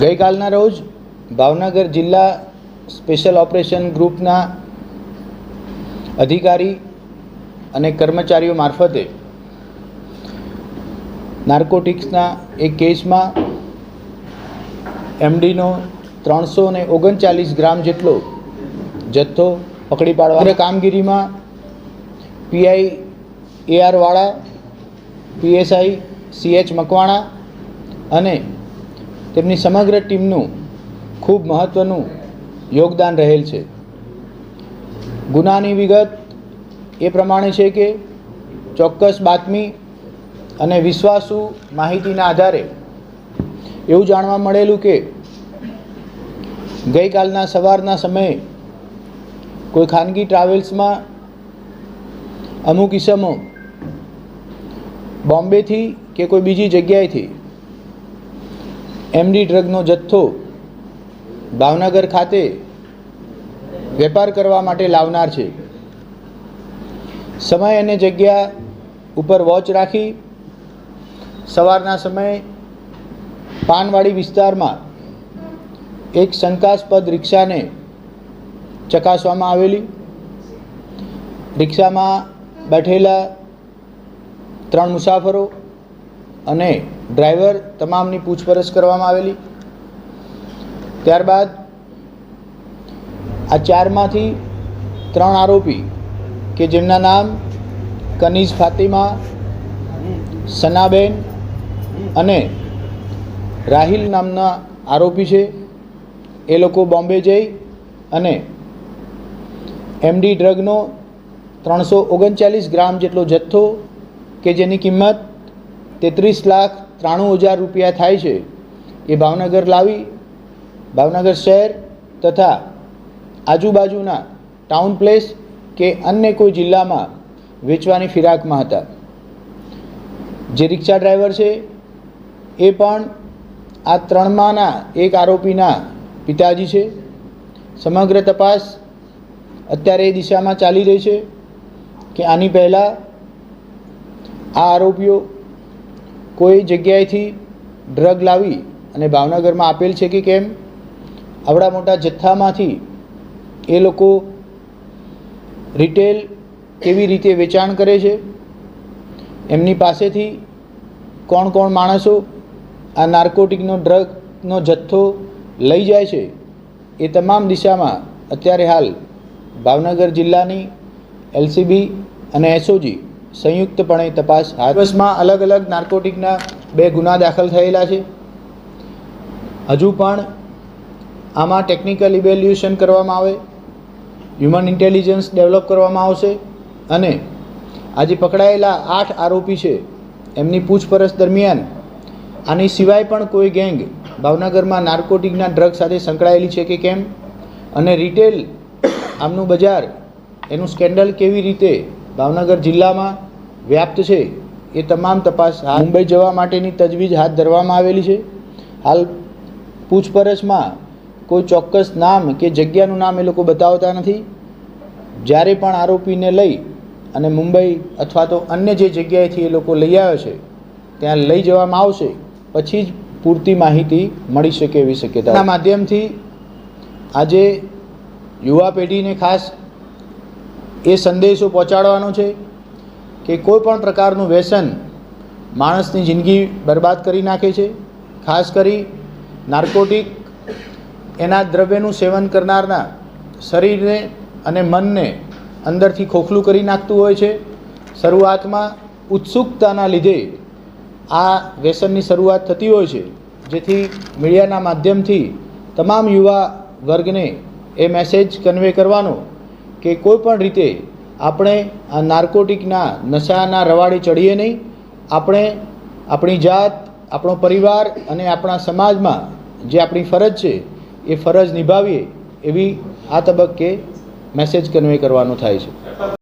ગઈકાલના રોજ ભાવનગર જિલ્લા special operation ગ્રુપના અધિકારી અને કર્મચારીઓ મારફતે નાર્કોટિક્સના એક કેસમાં એમડીનો ત્રણસો ને ઓગણચાલીસ ગ્રામ જેટલો જથ્થો પકડી પાડવા કામગીરીમાં પીઆઈ એઆરવાળા, પીએસઆઈ, સીએચ મકવાણા અને તેમની સમગ્ર ટીમનું ખૂબ મહત્ત્વનું યોગદાન રહેલ છે. ગુનાની વિગત એ પ્રમાણે છે કે ચોક્કસ બાતમી અને વિશ્વાસુ માહિતીના આધારે એવું જાણવા મળેલું કે ગઈકાલના સવારના સમયે કોઈ ખાનગી ટ્રાવેલ્સમાં અમુક ઇસમો બોમ્બેથી કે કોઈ બીજી જગ્યાએથી એમડી ડ્રગનો જથ્થો ભાવનગર ખાતે વેપાર કરવા માટે લાવનાર છે. સમય અને જગ્યા ઉપર વોચ રાખી સવારના સમયે પાનવાડી વિસ્તારમાં એક શંકાસ્પદ રિક્ષાને ચકાસવામાં આવેલી. રિક્ષામાં બેઠેલા ત્રણ મુસાફરો અને ડ્રાઈવર તમામની પૂછપરછ કરવામાં આવેલી. ત્યારબાદ આ ચારમાંથી ત્રણ આરોપી કે જેમના નામ કનીઝ ફાતિમા, સનાબેન અને રાહિલ નામના આરોપી છે. એ લોકો બોમ્બે જઈ અને એમડી ડ્રગનો ત્રણસો ઓગણચાલીસ ગ્રામ જેટલો જથ્થો કે જેની કિંમત તેત્રીસ લાખ ત્રાણું હજાર રૂપિયા થાય છે. એ ભાવનગર લાવી, ભાવનગર શહેર તથા આજુબાજુના ટાઉન પ્લેસ કે અન્ય કોઈ જિલ્લામાં વેચવાની ફિરાકમાં હતા. જે રિક્ષા ડ્રાઈવર છે, એ પણ આ ત્રણમાંના એક આરોપીના પિતાજી છે. સમગ્ર તપાસ અત્યારે એ દિશામાં ચાલી રહી છે કે આની પહેલાં આ આરોપીઓ કોઈ જગ્યાએથી ડ્રગ લાવી અને ભાવનગરમાં આપેલ છે કે કેમ? આવડા મોટા જથ્થામાંથી એ લોકો રિટેલ કેવી રીતે વેચાણ કરે છે? એમની પાસેથી કોણ કોણ માણસો આ નાર્કોટિકનો ડ્રગનો જથ્થો લઈ જાય છે એ તમામ દિશામાં અત્યારે હાલ ભાવનગર જિલ્લાની એલસીબી અને એસઓજી સંયુક્તપણે તપાસ હાથ દિવસમાં અલગ અલગ નાર્કોટિકના બે ગુના દાખલ થયેલા છે. હજુ પણ આમાં ટેકનિકલ ઇવેલ્યુએશન કરવામાં આવે, હ્યુમન ઇન્ટેલિજન્સ ડેવલપ કરવામાં આવશે અને આજે પકડાયેલા આઠ આરોપી છે. એમની પૂછપરછ દરમિયાન આની સિવાય પણ કોઈ ગેંગ ભાવનગરમાં નાર્કોટિકના ડ્રગ સાથે સંકળાયેલી છે કે કેમ? અને રિટેલ આમનું બજાર, એનું સ્કેન્ડલ કેવી રીતે ભાવનગર જિલ્લામાં વ્યાપ્ત છે. એ તમામ તપાસ મુંબઈ જવા માટેની તજવીજ હાથ ધરવામાં આવેલી છે. હાલ પૂછપરછમાં કોઈ ચોક્કસ નામ કે જગ્યાનું નામ એ લોકો બતાવતા નથી. જ્યારે પણ આરોપીને લઈ અને મુંબઈ અથવા તો અન્ય જે જગ્યાએથી એ લોકો લઈ આવ્યો છે, ત્યાં લઈ જવામાં આવશે, પછી જ પૂરતી માહિતી મળી શકે એવી શક્યતા માધ્યમથી આજે યુવા પેઢીને ખાસ એ સંદેશો પહોંચાડવાનો છે કે કોઈ પણ પ્રકારનું વ્યસન માણસની જિંદગી બરબાદ કરી નાખે છે. ખાસ કરી નાર્કોટિક એના દ્રવ્યનું સેવન કરનારના શરીરને અને મનને અંદરથી ખોખલું કરી નાખતું હોય છે. શરૂઆતમાં ઉત્સુકતાના લીધે આ વ્યસનની શરૂઆત થતી હોય છે. જેથી મીડિયાના માધ્યમથી તમામ યુવા વર્ગને એ મેસેજ કન્વે કરવાનો કે કોઈ પણ રીતે આપણે આ નાર્કોટિકના નશાના રવાડે ચડીએ નહીં, આપણે આપણી જાત, આપણો પરિવાર અને આપણા સમાજમાં જે આપણી ફરજ છે, એ ફરજ નિભાવીએ એવી આ તબક્કે મેસેજ કન્વે કરવાનો થાય છે.